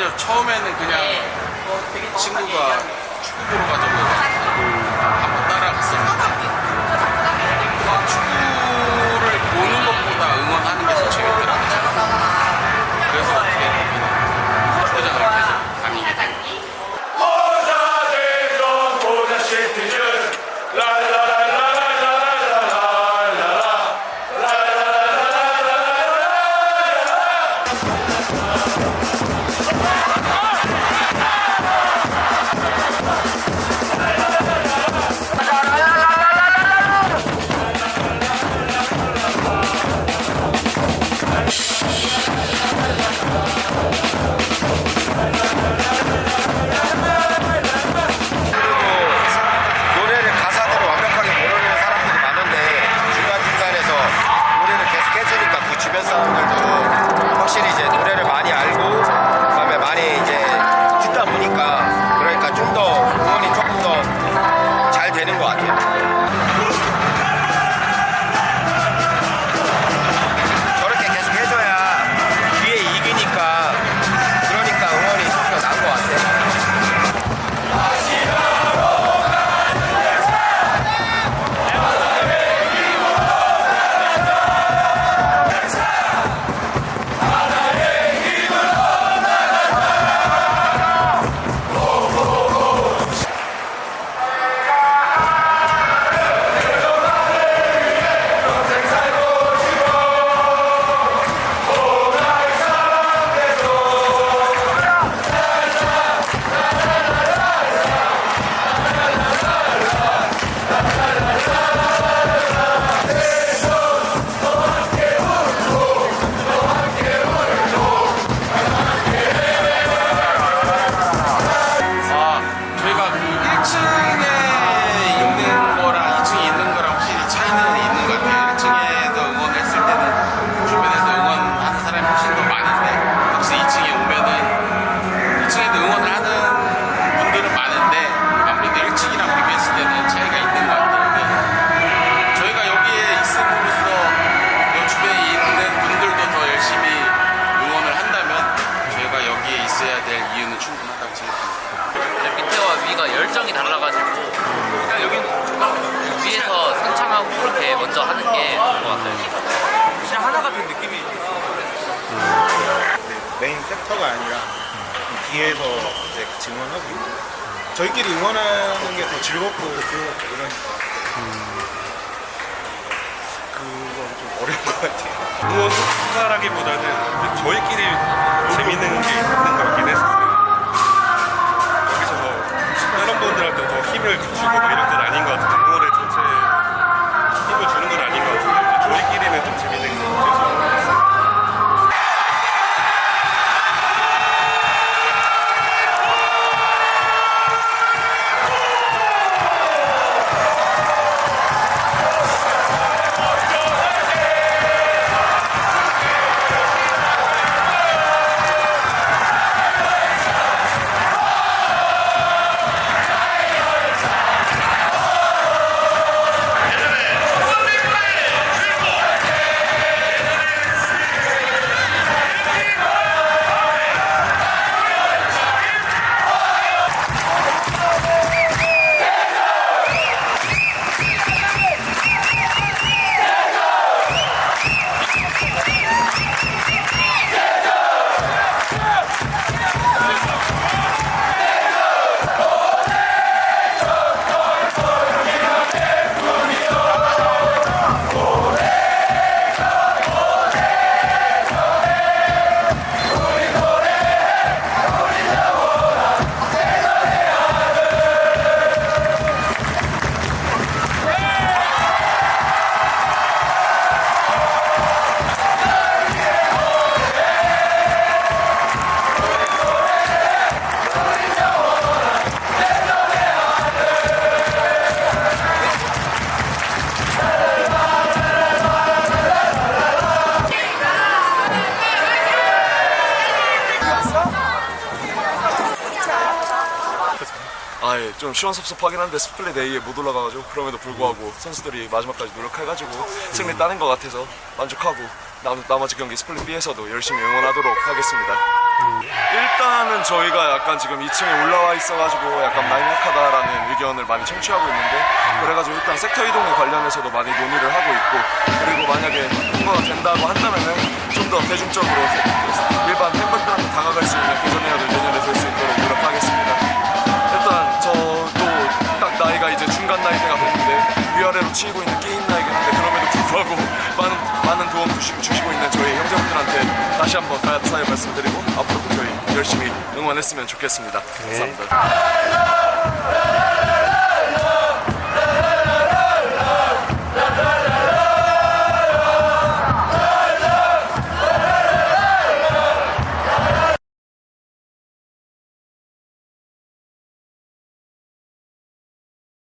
맞아요. 처음에는 그냥 네. 뭐 되게 친구가 축구 보러 가자고. 하는 느낌이 있어요. 네. 메인 섹터가 아니라 뒤에서 이제 같이 응원하고 있는 저희끼리 응원하는 게 더 즐겁고 그런 이러니까 그건 좀 어려운 것 같아요. 응원하기보다는 저희끼리 재밌는 게 있는 것 같긴 했어요. 여기서 뭐 다른 분들한테 더 힘을 주고 막 이런 건 아닌 것 같아요. 아예 좀 시원섭섭하긴 한데 스플릿 A에 못 올라가가지고 그럼에도 불구하고 선수들이 마지막까지 노력해가지고 승리 따낸 것 같아서 만족하고 남, 나머지 경기 스플릿 B에서도 열심히 응원하도록 하겠습니다. 일단은 저희가 약간 지금 2층에 올라와 있어가지고 약간 마이너하다라는 의견을 많이 청취하고 있는데 그래가지고 일단 섹터 이동에 관련해서도 많이 논의를 하고 있고 그리고 만약에 통과가 된다고 한다면은 좀 더 대중적으로 치이고 있는 게임 나이긴 한데 그럼에도 불구하고 많은 많은 도움 주시, 주시고 있는 저희 형제분들한테 다시 한번 감사의 말씀드리고 앞으로도 저희 열심히 응원했으면 좋겠습니다. 감사합니다.